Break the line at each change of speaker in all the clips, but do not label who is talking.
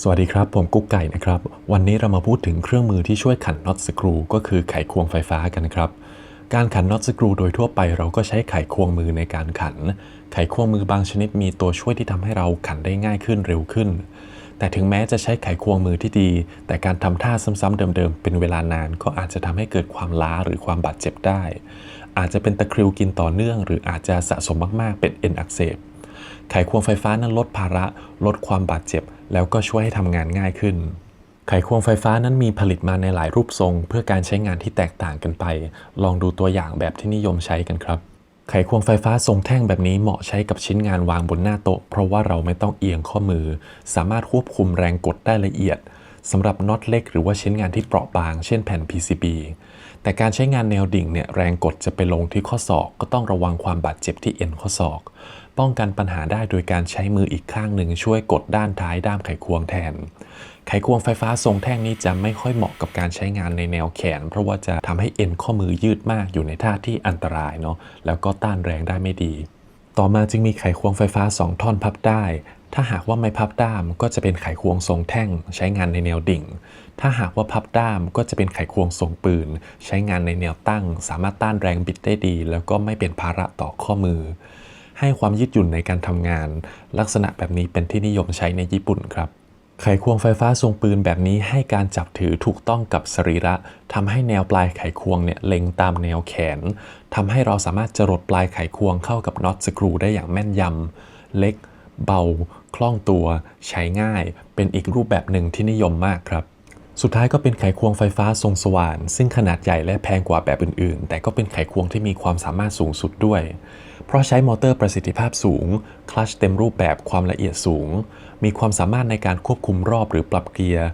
สวัสดีครับ ผมกุ๊กไก่นะครับ วันนี้เรามาพูดถึงเครื่องมือที่ช่วยขันน็อตสกรู ก็คือไขควงไฟฟ้ากันนะครับ การขันน็อตสกรูโดยทั่วไปเราก็ใช้ไขควงมือในการขัน ไขควงมือบางชนิดมีตัวช่วยที่ทำให้เราขันได้ง่ายขึ้นเร็วขึ้น แต่ถึงแม้จะใช้ไขควงมือที่ดี แต่การทำท่าซ้ำๆเดิมๆ เป็นเวลานานก็อาจจะทำให้เกิดความล้าหรือความบาดเจ็บได้ อาจจะเป็นตะคริวกินต่อเนื่อง หรืออาจจะสะสมมากๆ เป็นเอ็นอักเสบไขควงไฟฟ้านั้นลดภาระ ลดความบาดเจ็บ แล้วก็ช่วยให้ทำงานง่ายขึ้น ไขควงไฟฟ้านั้นมีผลิตมาในหลายรูปทรง เพื่อการใช้งานที่แตกต่างกันไป ลองดูตัวอย่างแบบที่นิยมใช้กันครับ ไขควงไฟฟ้าทรงแท่งแบบนี้เหมาะใช้กับชิ้นงานวางบนหน้าโต๊ะ เพราะว่าเราไม่ต้องเอียงข้อมือ สามารถควบคุมแรงกดได้ละเอียดสำหรับน็อตเล็กหรือว่าชิ้นงานที่เปราะบาง เช่นแผ่น PCB แต่การใช้งานแนวดิ่งเนี่ยแรงกดจะไปลงที่ข้อศอก ก็ต้องระวังความบาดเจ็บที่เอ็นข้อศอก ป้องกันปัญหาได้โดยการใช้มืออีกข้างหนึ่งช่วยกดด้านท้ายด้ามไขควงแทน ไขควงไฟฟ้าทรงแท่งนี้จะไม่ค่อยเหมาะกับการใช้งานในแนวแขน เพราะว่าจะทำให้เอ็นข้อมือยืดมากอยู่ในท่าที่อันตรายเนาะแล้วก็ต้านแรงได้ไม่ดี ต่อมาจึงมีไขควงไฟฟ้า 2 ท่อนพับได้ ถ้าหากว่าไม่พับด้ามก็จะเป็นไขควงทรงแท่ง ใช้งานในแนวดิ่ง ถ้าหากว่าพับด้ามก็จะเป็นไขควงทรงปืน ใช้งานในแนวตั้ง สามารถต้านแรงบิดได้ดี แล้วก็ไม่เป็นภาระต่อข้อมือ ให้ความยืดหยุ่นในการทำงาน ลักษณะแบบนี้เป็นที่นิยมใช้ในญี่ปุ่นครับ ไขควงไฟฟ้าทรงปืนแบบนี้ให้การจับถือถูกต้องกับสรีระทำให้แนวปลายไขควงเนี่ยเล็งตามแนวแขนทำให้เราสามารถจรดปลายไขควงเข้ากับน็อตสกรูได้อย่างแม่นยำเล็ก เบา คล่องตัว ใช้ง่าย เป็นอีกรูปแบบหนึ่งที่นิยมมากครับสุดท้ายก็เป็นไขควงไฟฟ้าทรงสว่าน ซึ่งขนาดใหญ่และแพงกว่าแบบอื่นๆ แต่ก็เป็นไขควงที่มีความสามารถสูงสุดด้วย เพราะใช้มอเตอร์ประสิทธิภาพสูง คลัชเต็มรูปแบบความละเอียดสูง มีความสามารถในการควบคุมรอบหรือปรับเกียร์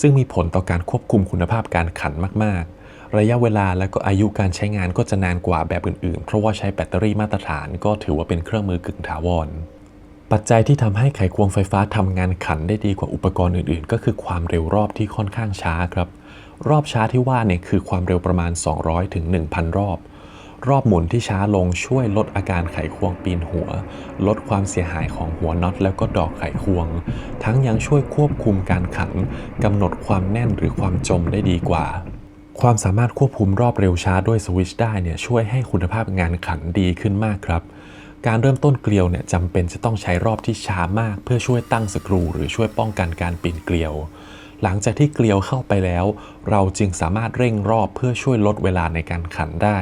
ซึ่งมีผลต่อการควบคุมคุณภาพการขันมาก ๆ ระยะเวลาและก็อายุการใช้งานก็จะนานกว่าแบบอื่น ๆ เพราะว่าใช้แบตเตอรี่มาตรฐานก็ถือว่าเป็นเครื่องมือกึ่งถาวร ปัจจัยที่ทำให้ไขควงไฟฟ้าทำงานขันได้ดีกว่าอุปกรณ์อื่น ๆ ก็คือความเร็วรอบที่ค่อนข้างช้าครับ รอบช้าที่ว่าเนี่ยคือความเร็วประมาณ 200ถึง1,000 รอบ รอบหมุนที่ช้าลงช่วยลดอาการไขควงปีนหัว ลดความเสียหายของหัวน็อตแล้วก็ดอกไขควง ทั้งยังช่วยควบคุมการขันกำหนดความแน่นหรือความจมได้ดีกว่า ความสามารถควบคุมรอบเร็วช้าด้วยสวิชได้เนี่ยช่วยให้คุณภาพงานขันดีขึ้นมากครับการเริ่มต้นเกลียวเนี่ยจำเป็นจะต้องใช้รอบที่ช้ามาก เพื่อช่วยตั้งสกรู หรือช่วยป้องกันการปีนเกลียว หลังจากที่เกลียวเข้าไปแล้ว เราจึงสามารถเร่งรอบเพื่อช่วยลดเวลาในการขันได้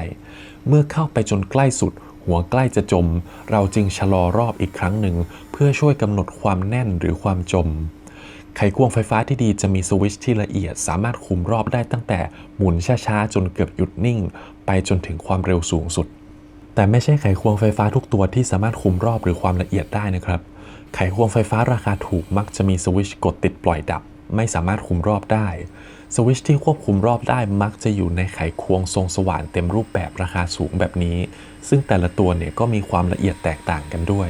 เมื่อเข้าไปจนใกล้สุด หัวใกล้จะจม เราจึงชะลอรอบอีกครั้งหนึ่ง เพื่อช่วยกำหนดความแน่นหรือความจม ไขควงไฟฟ้าที่ดีจะมีสวิตช์ที่ละเอียด สามารถคุมรอบได้ตั้งแต่หมุนช้าๆจนเกือบหยุดนิ่ง ไปจนถึงความเร็วสูงสุด แต่ไม่ใช่ไขควงไฟฟ้าทุกตัวที่สามารถคุมรอบหรือความละเอียดได้นะครับ ไขควงไฟฟ้าราคาถูกมักจะมีสวิตช์กดติดปล่อยดับ ไม่สามารถคุมรอบได้ สวิชที่ควบคุมรอบได้มักจะอยู่ในไขควงทรงสว่านเต็มรูปแบบราคาสูงแบบนี้ ซึ่งแต่ละตัวเนี่ยก็มีความละเอียดแตกต่างกันด้วย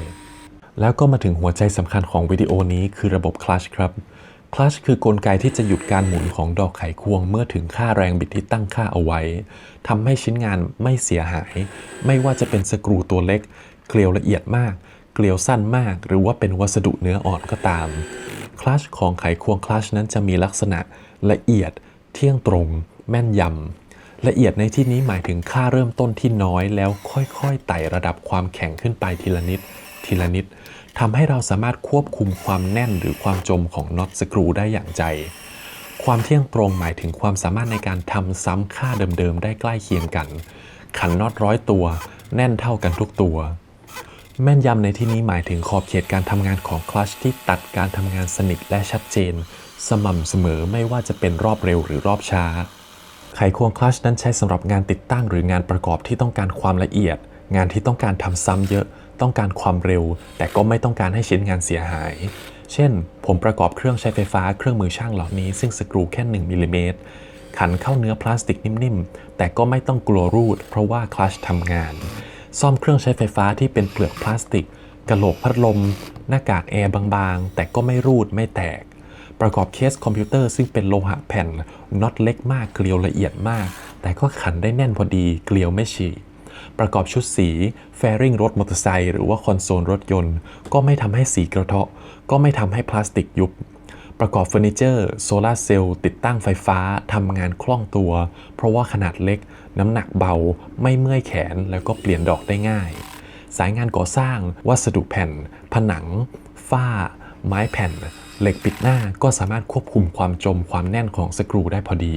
แล้วก็มาถึงหัวใจสำคัญของวิดีโอนี้คือระบบคลัชครับคลัชคือกลไกที่จะหยุดการหมุนของดอกไขควงเมื่อถึงค่าแรงบิดที่ตั้งค่าเอาไว้ทำให้ชิ้นงานไม่เสียหาย ไม่ว่าจะเป็นสกรูตัวเล็ก เกลียวละเอียดมาก เกลียวสั้นมาก หรือว่าเป็นวัสดุเนื้ออ่อนก็ตาม คลัชของไขควงคลัชนั้นจะมีลักษณะละเอียดเที่ยงตรง แม่นยำละเอียดในที่นี้หมายถึงค่าเริ่มต้นที่น้อยแล้วค่อยๆไต่ระดับความแข็งขึ้นไปทีละนิด ทีละนิดทำให้เราสามารถควบคุมความแน่นหรือความจมของน็อตสกรูได้อย่างใจ ความเที่ยงตรงหมายถึงความสามารถในการทำซ้ำค่าเดิมๆได้ใกล้เคียงกัน ขันน็อตร้อยตัว แน่นเท่ากันทุกตัว แม่นยำในที่นี้หมายถึงขอบเขตการทำงานของคลัชที่ตัดการทำงานสนิทและชัดเจน สม่ำเสมอไม่ว่าจะเป็นรอบเร็วหรือรอบช้า ไขควงคลัชนั้นใช้สำหรับงานติดตั้งหรืองานประกอบที่ต้องการความละเอียด งานที่ต้องการทำซ้ำเยอะ ต้องการความเร็ว แต่ก็ไม่ต้องการให้ชิ้นงานเสียหาย เช่น ผมประกอบเครื่องใช้ไฟฟ้าเครื่องมือช่างเหล่านี้ ซึ่งสกรูแค่1มิลลิเมตรขันเข้าเนื้อพลาสติกนิ่มๆ แต่ก็ไม่ต้องกลัวรูด เพราะว่าคลัชทำงาน ซ่อมเครื่องใช้ไฟฟ้าที่เป็นเปลือกพลาสติก กระโหลกพัดลม หน้ากากแอร์บางๆ แต่ก็ไม่รูดไม่แตก ประกอบเคสคอมพิวเตอร์ซึ่งเป็นโลหะแผ่นน็อตเล็กมากเกลียวละเอียดมาก แต่ก็ขันได้แน่นพอดีเกลียวไม่ฉีกประกอบชุดสี แฟริ่งรถมอเตอร์ไซค์หรือว่าคอนโซลรถยนต์ ก็ไม่ทำให้สีกระเทาะ ก็ไม่ทำให้พลาสติกยุบ ประกอบเฟอร์นิเจอร์ โซลาร์เซลล์ติดตั้งไฟฟ้าทำงานคล่องตัว เพราะว่าขนาดเล็ก น้ำหนักเบา ไม่เมื่อยแขนแล้วก็เปลี่ยนดอกได้ง่าย สายงานก่อสร้าง วัสดุแผ่น ผนัง ฝ้า ไม้แผ่น เหล็กปิดหน้าก็สามารถควบคุมความจมความแน่นของสกรูได้พอดี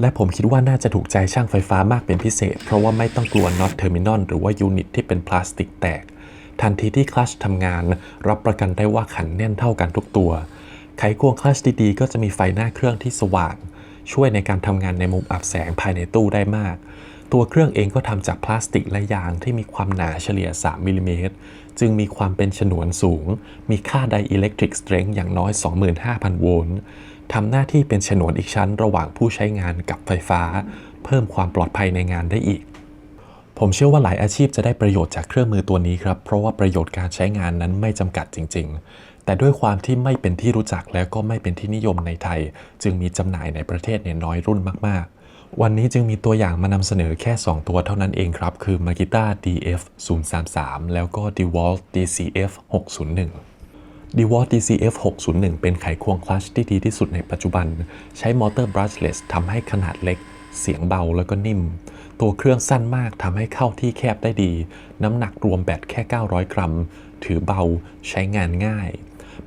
และผมคิดว่าน่าจะถูกใจช่างไฟฟ้ามากเป็นพิเศษ เพราะว่าไม่ต้องกลัวน็อตเทอร์มินอลหรือว่ายูนิตที่เป็นพลาสติกแตก ทันทีที่คลัชทำงาน รับประกันได้ว่าขันแน่นเท่ากันทุกตัว ไขควงคลัชดีๆ ก็จะมีไฟหน้าเครื่องที่สว่าง ช่วยในการทำงานในมุมอับแสงภายในตู้ได้มาก ตัวเครื่องเองก็ทำจากพลาสติกและยางที่มีความหนาเฉลี่ย 3มิลลิเมตรจึงมีความเป็นฉนวนสูง มีค่าไดอิเล็กทริกสเตรน h อย่างน้อย 25,000 โวลต์ทำหน้าที่เป็นฉนวนอีกชั้นระหว่างผู้ใช้งานกับไฟฟ้า เพิ่มความปลอดภัยในงานได้อีก ผมเชื่อว่าหลายอาชีพจะได้ประโยชน์จากเครื่องมือตัวนี้ครับ เพราะว่าประโยชน์การใช้งานนั้นไม่จำกัดจริง แต่ด้วยความที่ไม่เป็นที่รู้จักและก็ไม่เป็นที่นิยมในไทย จึงมีจำหน่ายในประเทศเนี่ยน้อยรุ่นมาก ๆ วันนี้จึงมีตัวอย่างมานำเสนอแค่ 2 ตัวเท่านั้นเองครับ คือ Makita DF 033แล้วก็ DeWalt DCF 601 DeWalt DCF 601 เป็นไขควงคลัชที่ดีที่สุดในปัจจุบัน ใช้มอเตอร์ brushless ทำให้ขนาดเล็ก เสียงเบาแล้วก็นิ่ม ตัวเครื่องสั้นมากทำให้เข้าที่แคบได้ดี น้ำหนักรวมแบตแค่ 900 กรัม ถือเบาใช้งานง่าย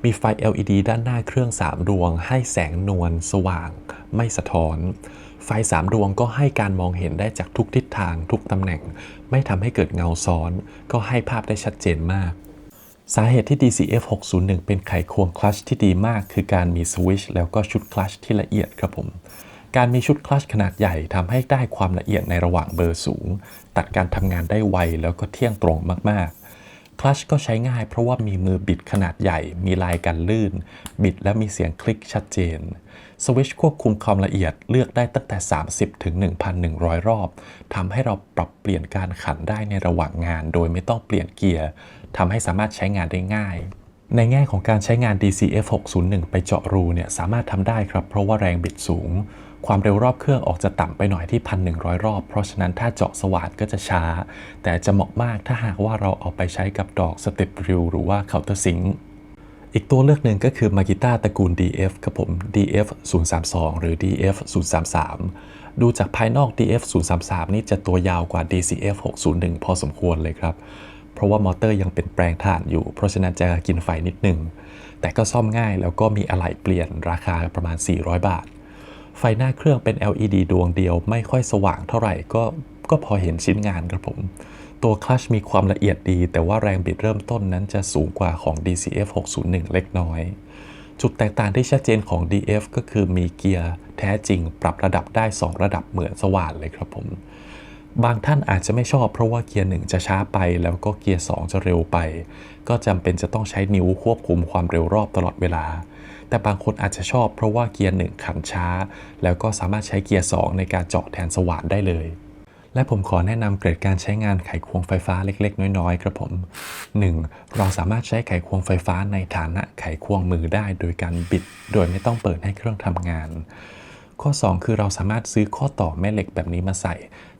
มีไฟ LED ด้านหน้าเครื่อง 3 ดวง ให้แสงนวลสว่าง ไม่สะท้อน ไฟ 3 ดวงก็ให้การมองเห็นได้จากทุกทิศทางทุกตำแหน่ง ไม่ทำให้เกิดเงาซ้อน ก็ให้ภาพได้ชัดเจนมากสาเหตุที่ DCF 601 เป็นไขควงคลัชที่ดีมาก คือการมีสวิชแล้วก็ชุดคลัชที่ละเอียดครับผม การมีชุดคลัชขนาดใหญ่ทำให้ได้ความละเอียดในระหว่างเบอร์สูง ตัดการทำงานได้ไวแล้วก็เที่ยงตรงมากๆ คลัชก็ใช้ง่ายเพราะว่ามีมือบิดขนาดใหญ่ มีลายกันลื่น บิดและมีเสียงคลิกชัดเจนสวิชควบคุมความละเอียดเลือกได้ตั้งแต่ 30 ถึง 1,100 รอบทำให้เราปรับเปลี่ยนการขันได้ในระหว่างงาน โดยไม่ต้องเปลี่ยนเกียร์ทำให้สามารถใช้งานได้ง่าย ในแง่ของการใช้งาน DCF 601 ไปเจาะรูเนี่ยสามารถทำได้ครับ เพราะว่าแรงบิดสูง ความเร็วรอบเครื่องออกจะต่ำไปหน่อยที่ 1,100 รอบ เพราะฉะนั้นถ้าเจาะสว่านก็จะช้า แต่จะเหมาะมากถ้าหากว่าเราเอาไปใช้กับดอกสเต็ปริวหรือว่าเคาน์เตอร์ซิงอีกตัวเลือกหนึ่งก็คือ Makita ตระกูล DF ครับผม DF 032 หรือ DF 033 ดูจากภายนอก DF 033 นี่จะตัวยาวกว่า DCF 601 พอสมควรเลยครับ เพราะว่ามอเตอร์ยังเป็นแปลงถ่านอยู่ เพราะฉะนั้นจะกินไฟนิดนึงแต่ก็ซ่อมง่ายแล้วก็มีอะไหล่เปลี่ยนราคาประมาณ 400 บาท ไฟหน้าเครื่องเป็น LED ดวงเดียว ไม่ค่อยสว่างเท่าไหร่ก็ก็พอเห็นชิ้นงานครับผม ตัวคลัชมีความละเอียดดี แต่ว่าแรงบิดเริ่มต้นนั้นจะสูงกว่าของ DCF 601 เล็กน้อย จุดแตกต่างที่ชัดเจนของ DF ก็คือมีเกียร์แท้จริงปรับระดับได้ 2 ระดับเหมือนสว่านเลยครับผม บางท่านอาจจะไม่ชอบเพราะว่าเกียร์หนึ่งจะช้าไป แล้วก็เกียร์2จะเร็วไป ก็จำเป็นจะต้องใช้นิ้วควบคุมความเร็วรอบตลอดเวลา แต่บางคนอาจจะชอบเพราะว่าเกียร์หนึ่งขันช้า แล้วก็สามารถใช้เกียร์ 2 ในการเจาะแทนสว่านได้เลย และผมขอแนะนำเกรดการใช้งานไขควงไฟฟ้าเล็ก ๆ น้อย ๆ ครับผม 1. เราสามารถใช้ไขควงไฟฟ้าในฐานะไขควงมือได้โดยการบิด โดยไม่ต้องเปิดให้เครื่องทำงานข้อ 2 คือเราสามารถซื้อข้อต่อแม่เหล็กแบบนี้มาใส่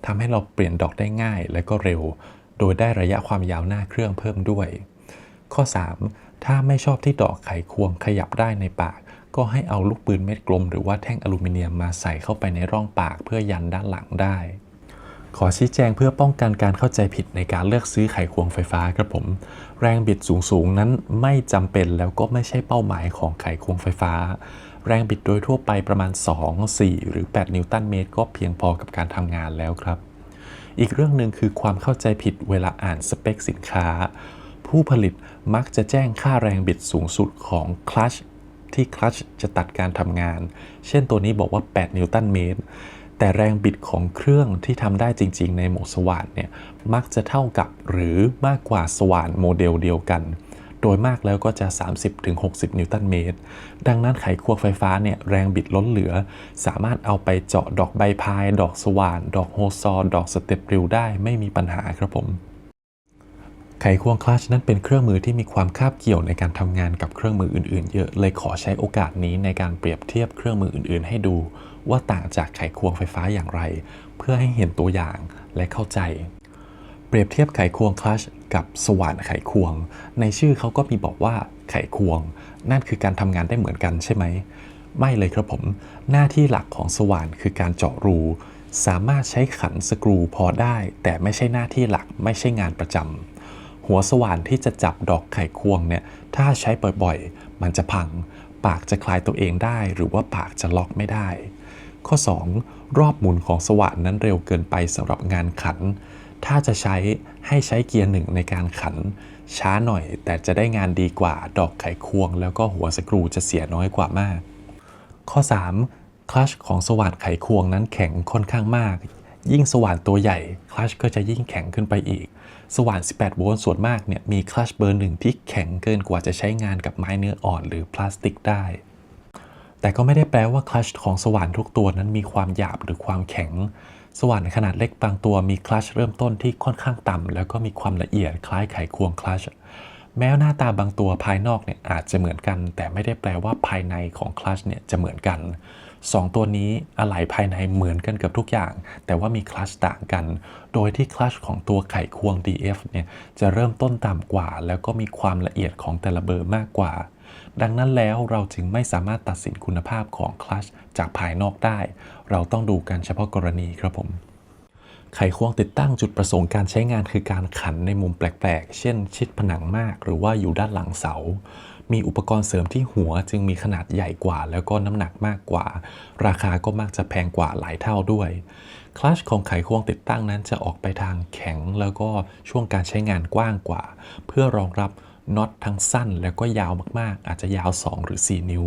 ทำให้เราเปลี่ยนดอกได้ง่ายและก็เร็ว โดยได้ระยะความยาวหน้าเครื่องเพิ่มด้วย ข้อ 3 ถ้าไม่ชอบที่ดอกไขควงขยับได้ในปาก ก็ให้เอาลูกปืนเม็ดกลม หรือว่าแท่งอลูมิเนียมมาใส่เข้าไปในร่องปากเพื่อยันด้านหลังได้ ขอชี้แจงเพื่อป้องกันการเข้าใจผิดในการเลือกซื้อไขควงไฟฟ้าครับผม แรงบิดสูงๆนั้นไม่จำเป็นแล้วก็ไม่ใช่เป้าหมายของไขควงไฟฟ้า แรงบิดโดยทั่วไปประมาณ 2 4 หรือ 8 นิวตันเมตร ก็เพียงพอกับการทำงานแล้วครับอีกเรื่องหนึ่งคือความเข้าใจผิดเวลาอ่านสเปคสินค้า ผู้ผลิตมักจะแจ้งค่าแรงบิดสูงสุดของคลัชที่คลัชจะตัดการทำงาน เช่นตัวนี้บอกว่า 8 นิวตันเมตร แต่แรงบิดของเครื่องที่ทำได้จริง ๆ ในโหมดสว่านเนี่ย มักจะเท่ากับหรือมากกว่าสว่านโมเดลเดียวกัน โดยมากแล้วก็จะ 30-60 นิวตันเมตร ดังนั้นไขควงไฟฟ้าเนี่ยแรงบิดล้นเหลือ สามารถเอาไปเจาะดอกใบพาย ดอกสว่าน ดอกโฮซอดอกสเต็ปริวได้ไม่มีปัญหาครับผม ไขควงคลัชนั้นเป็นเครื่องมือที่มีความคาบเกี่ยวในการทำงานกับเครื่องมืออื่นๆ เยอะเลยขอใช้โอกาสนี้ในการเปรียบเทียบเครื่องมืออื่นๆ ให้ดู ว่าต่างจากไขควงไฟฟ้าอย่างไร เพื่อให้เห็นตัวอย่างและเข้าใจ เปรียบเทียบไขควงคลัชกับสว่านไขควง ในชื่อเขาก็มีบอกว่าไขควง นั่นคือการทำงานได้เหมือนกันใช่ไหมไม่เลยครับผม หน้าที่หลักของสว่านคือการเจาะรู สามารถใช้ขันสกรูพอได้ แต่ไม่ใช่หน้าที่หลักไม่ใช่งานประจำ หัวสว่านที่จะจับดอกไขควงเนี่ยถ้าใช้บ่อยๆ มันจะพัง ปากจะคลายตัวเองได้ หรือว่าปากจะล็อกไม่ได้ ข้อ 2. รอบหมุนของสว่านนั้นเร็วเกินไปสำหรับงานขัน ถ้าจะใช้ให้ใช้เกียร์หนึ่งในการขัน ช้าหน่อยแต่จะได้งานดีกว่าดอกไขควง แล้วก็หัวสกรูจะเสียน้อยกว่ามาก ข้อ 3. คลัชของสว่านไขควงนั้นแข็งค่อนข้างมาก ยิ่งสว่านตัวใหญ่คลัชก็จะยิ่งแข็งขึ้นไปอีก สว่าน 18 โวลต์ส่วนมากเนี่ยมีคลัชเบอร์หนึ่งที่แข็งเกินกว่าจะใช้งานกับไม้เนื้ออ่อนหรือพลาสติกได้ แต่ก็ไม่ได้แปลว่าคลัชของสว่านทุกตัวนั้นมีความหยาบหรือความแข็ง สว่านขนาดเล็กบางตัวมีคลัชเริ่มต้นที่ค่อนข้างต่ำแล้วก็มีความละเอียดคล้ายไขควงคลัชแม้หน้าตาบางตัวภายนอกเนี่ยอาจจะเหมือนกัน แต่ไม่ได้แปลว่าภายในของคลัชเนี่ยจะเหมือนกัน สองตัวนี้อะไหล่ภายในเหมือนกันเกับทุกอย่าง แต่ว่ามีคลัชต่างกัน โดยที่คลัชของตัวไขควง DF เนี่ยจะเริ่มต้นต่ำกว่า แล้วก็มีความละเอียดของแต่ละเบอร์มากกว่า ดังนั้นแล้วเราจึงไม่สามารถตัดสินคุณภาพของคลัชจากภายนอกได้ เราต้องดูกันเฉพาะกรณีครับผมไขควงติดตั้งจุดประสงค์การใช้งานคือการขันในมุมแปลกๆ เช่นชิดผนังมาก หรือว่าอยู่ด้านหลังเสา มีอุปกรณ์เสริมที่หัวจึงมีขนาดใหญ่กว่า แล้วก็น้ำหนักมากกว่า ราคาก็มักจะแพงกว่าหลายเท่าด้วย คลัชของไขควงติดตั้งนั้นจะออกไปทางแข็งแล้วก็ช่วงการใช้งานกว้างกว่า เพื่อรองรับน็อตทั้งสั้นแล้วก็ยาวมากๆ อาจจะยาว 2 หรือ 4 นิ้ว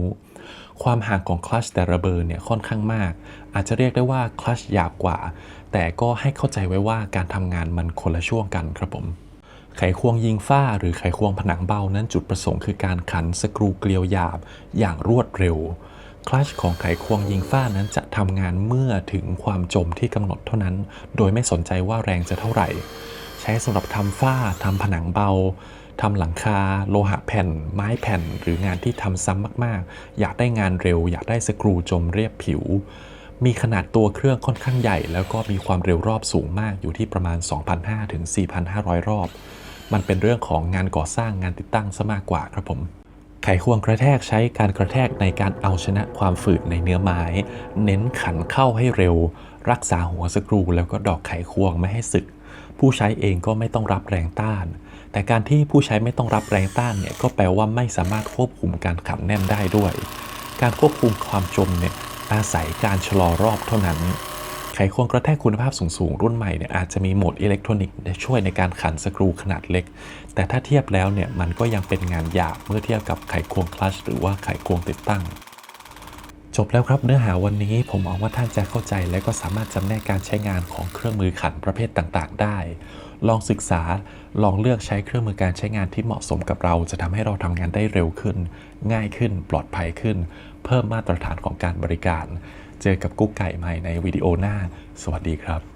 ความห่างของคลัชแต่ละเบอร์เนี่ยค่อนข้างมาก อาจจะเรียกได้ว่าคลัชหยาบกว่า แต่ก็ให้เข้าใจไว้ว่าการทำงานมันคนละช่วงกันครับผม ไขควงยิงฝ้าหรือไขควงผนังเบานั้นจุดประสงค์คือการขันสกรูเกลียวหยาบอย่างรวดเร็ว คลัชของไขควงยิงฝ้านั้นจะทำงานเมื่อถึงความจมที่กำหนดเท่านั้น โดยไม่สนใจว่าแรงจะเท่าไหร่ ใช้สำหรับทำฝ้าทำผนังเบาทำหลังคา โลหะแผ่น ไม้แผ่น หรืองานที่ทำซ้ำมากๆ อยากได้งานเร็ว อยากได้สกรูจมเรียบผิว มีขนาดตัวเครื่องค่อนข้างใหญ่ แล้วก็มีความเร็วรอบสูงมากอยู่ที่ประมาณ 2,500 ถึง 4,500 รอบ มันเป็นเรื่องของงานก่อสร้างงานติดตั้งซะมากกว่าครับผม ไขควงกระแทกใช้การกระแทกในการเอาชนะความฝืดในเนื้อไม้ เน้นขันเข้าให้เร็ว รักษาหัวสกรูแล้วก็ดอกไขควงไม่ให้สึก ผู้ใช้เองก็ไม่ต้องรับแรงต้าน แต่การที่ผู้ใช้ไม่ต้องรับแรงต้านเนี่ยก็แปลว่าไม่สามารถควบคุมการขันแน่นได้ด้วย การควบคุมความจมเนี่ยอาศัยการชะลอรอบเท่านั้น ขควงกระแทกคุณภาพสูงๆ รุ่นใหม่เนี่ยอาจจะมีโหมดอิเล็กทรอนิกส์ช่วยในการขันสกรูขนาดเล็ก แต่ถ้าเทียบแล้วเนี่ยมันก็ยังเป็นงานหยาบเมื่อเทียบกับไขควงคลัชหรือว่าไขควงติดตั้ง จบแล้วครับเนื้อหาวันนี้ผมหวังว่าท่านจะเข้าใจและก็สามารถจำแนกการใช้งานของเครื่องมือขันประเภทต่างๆ ได้ ลองศึกษาลองเลือกใช้เครื่องมือการใช้งานที่เหมาะสมกับเรา จะทำให้เราทำงานได้เร็วขึ้น ง่ายขึ้น ปลอดภัยขึ้น เพิ่มมาตรฐานของการบริการ เจอกับกุ๊กไก่ใหม่ในวิดีโอหน้า สวัสดีครับ